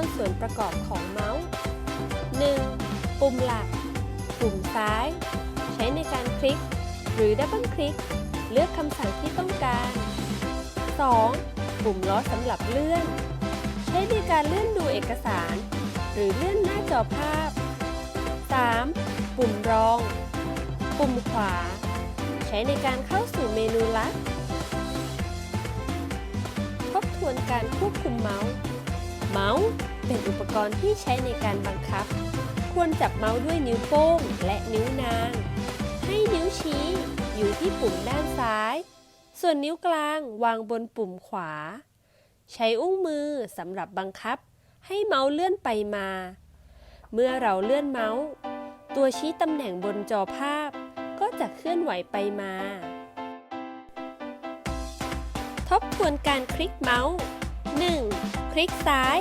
วนส่วนประกอบของเมาส์ 1. ปุ่มหลัก ปุ่มซ้าย ใช้ในการคลิก หรือดับเบิลคลิก เลือกคำสั่งที่ต้องการ 2. ปุ่มล้อสำหรับเลื่อน ใช้ในการเลื่อนดูเอกสาร หรือเลื่อนหน้าจอภาพ 3. ปุ่มรอง ปุ่มขวา ใช้ในการเข้าสู่เมนูลัดทบทวนการควบคุมเมาส์ เมาส์ เป็นอุปกรณ์ที่ใช้ในการบังคับ ควรจับเมาส์ด้วยนิ้วโป้งและนิ้วนาง ให้นิ้วชี้อยู่ที่ปุ่มด้านซ้าย ส่วนนิ้วกลางวางบนปุ่มขวา ใช้อุ้งมือสำหรับบังคับ ให้เมาส์เลื่อนไปมา เมื่อเราเลื่อนเมาส์ ตัวชี้ตำแหน่งบนจอภาพ ก็จะเคลื่อนไหวไปมา ทบทวนการคลิกเมาส์ 1. คลิกซ้าย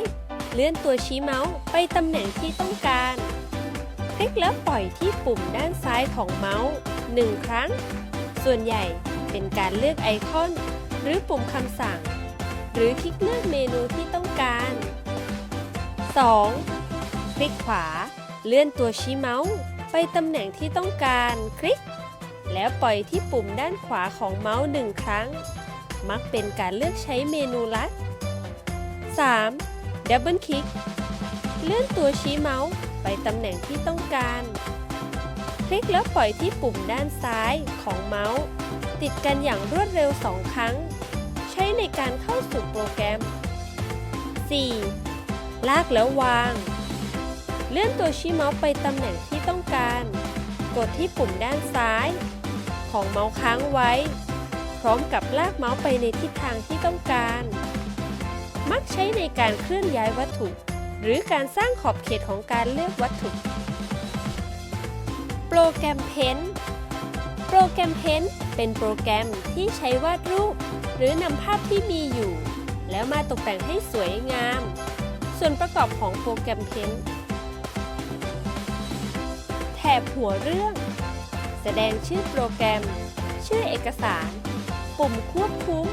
เลื่อนตัวชี้เมาส์ไปตำแหน่งที่ต้องการ คลิกแล้วปล่อยที่ปุ่มด้านซ้ายของเมาส์ 1 ครั้ง ส่วนใหญ่เป็นการเลือกไอคอน หรือปุ่มคำสั่ง หรือคลิกเลือกเมนูที่ต้องการ 2. คลิกขวา เลื่อนตัวชี้เมาส์ไปตำแหน่งที่ต้องการ คลิก แล้วปล่อยที่ปุ่มด้านขวาของเมาส์หนึ่งครั้ง มักเป็นการเลือกใช้เมนูลัด 3. ดับเบิลคลิก เลื่อนตัวชี้เมาส์ไปตำแหน่งที่ต้องการ คลิกแล้วปล่อยที่ปุ่มด้านซ้ายของเมาส์ ติดกันอย่างรวดเร็ว 2 ครั้ง ใช้ในการเข้าสู่โปรแกรม 4. ลากแล้ววาง เลื่อนตัวชี้เมาส์ไปตำแหน่งที่ต้องการ กดที่ปุ่มด้านซ้าย ของเมาส์ค้างไว้ พร้อมกับลากเมาส์ไปในทิศทางที่ต้องการ มักใช้ในการเคลื่อนย้ายวัตถุ หรือการสร้างขอบเขตของการเลือกวัตถุ โปรแกรมเพนโปรแกรมเพนเป็นโปรแกรมที่ใช้วาดรูป หรือนำภาพที่มีอยู่ แล้วมาตกแต่งให้สวยงาม ส่วนประกอบของโปรแกรมเพนแถบหัวเรื่อง แสดงชื่อโปรแกรม ชื่อเอกสาร ปุ่มควบคุม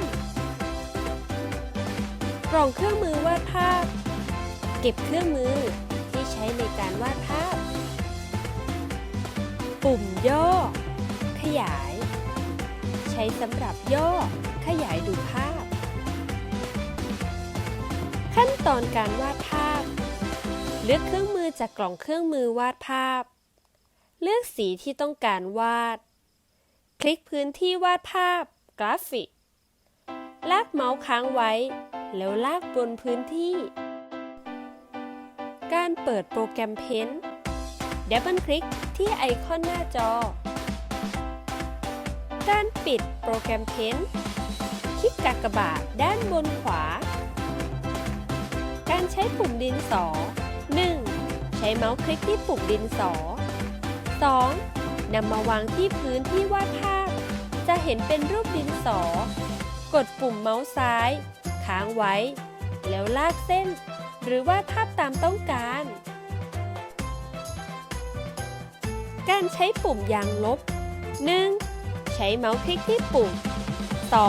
ล่องเครื่องมือวาดภาพ เก็บเครื่องมือที่ใช้ในการวาดภาพ ปุ่มย่อ ขยาย ใช้สำหรับย่อ ขยายดูภาพ ขั้นตอนการวาดภาพ เลือกเครื่องมือจากกล่องเครื่องมือวาดภาพ เลือกสีที่ต้องการวาด คลิกพื้นที่วาดภาพ กราฟิก ลากเมาส์ค้างไว้ แล้วลากบนพื้นที่ การเปิดโปรแกรมเพนดับเบิลคลิกที่ไอคอนหน้าจอ การปิดโปรแกรมเพนคลิกกากบาทด้านบนขวา การใช้ปุ่มดินสอ 1. ใช้เมาส์คลิกที่ปุ่มดินสอ 2. นำมาวางที่พื้นที่วาดภาพ จะเห็นเป็นรูปดินสอ กดปุ่มเมาส์ซ้าย ค้างไว้ แล้วลากเส้น หรือวาดภาพตามต้องการ การใช้ปุ่มยางลบ 1. ใช้เมาส์คลิกที่ปุ่ม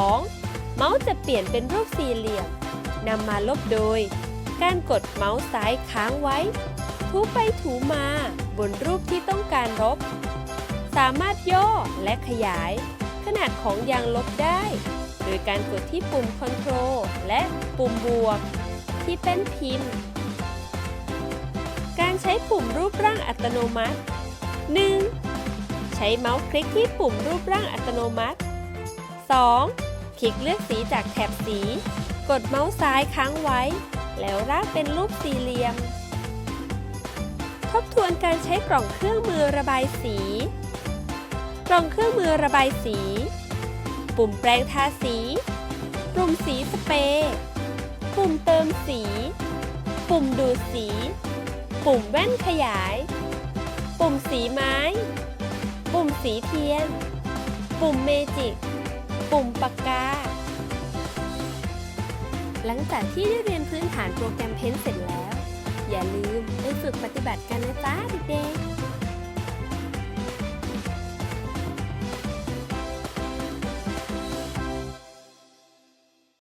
2. เมาส์จะเปลี่ยนเป็นรูปสี่เหลี่ยมนำมาลบโดย การกดเมาส์ซ้ายค้างไว้ ถูไปถูมาบนรูปที่ต้องการลบ สามารถย่อและขยาย ขนาดของยางลบได้ โดยการกดที่ปุ่ม Ctrl และปุ่มบวก ที่แป้นพิมพ์การใช้ปุ่มรูปร่างอัตโนมัติ 1. ใช้เมาส์คลิกที่ปุ่มรูปร่างอัตโนมัติ 2. คลิกเลือกสีจากแถบสี กดเมาส์ซ้ายค้างไว้ แล้วลากเป็นรูปสี่เหลี่ยม ทบทวนการใช้กล่องเครื่องมือระบายสี กล่องเครื่องมือระบายสี ปุ่มแปรงทาสี ปุ่มสีสเปร ปุ่มเติมสี ปุ่มดูดสี ปุ่มแว่นขยาย ปุ่มสีไม้ ปุ่มสีเทียน ปุ่มเมจิก ปุ่มปากกา หลังจากที่ได้เรียนพื้นฐานโปรแกรมเพ้นเสร็จแล้ว อย่าลืมไปฝึกปฏิบัติกันนะจ๊ะเด็ก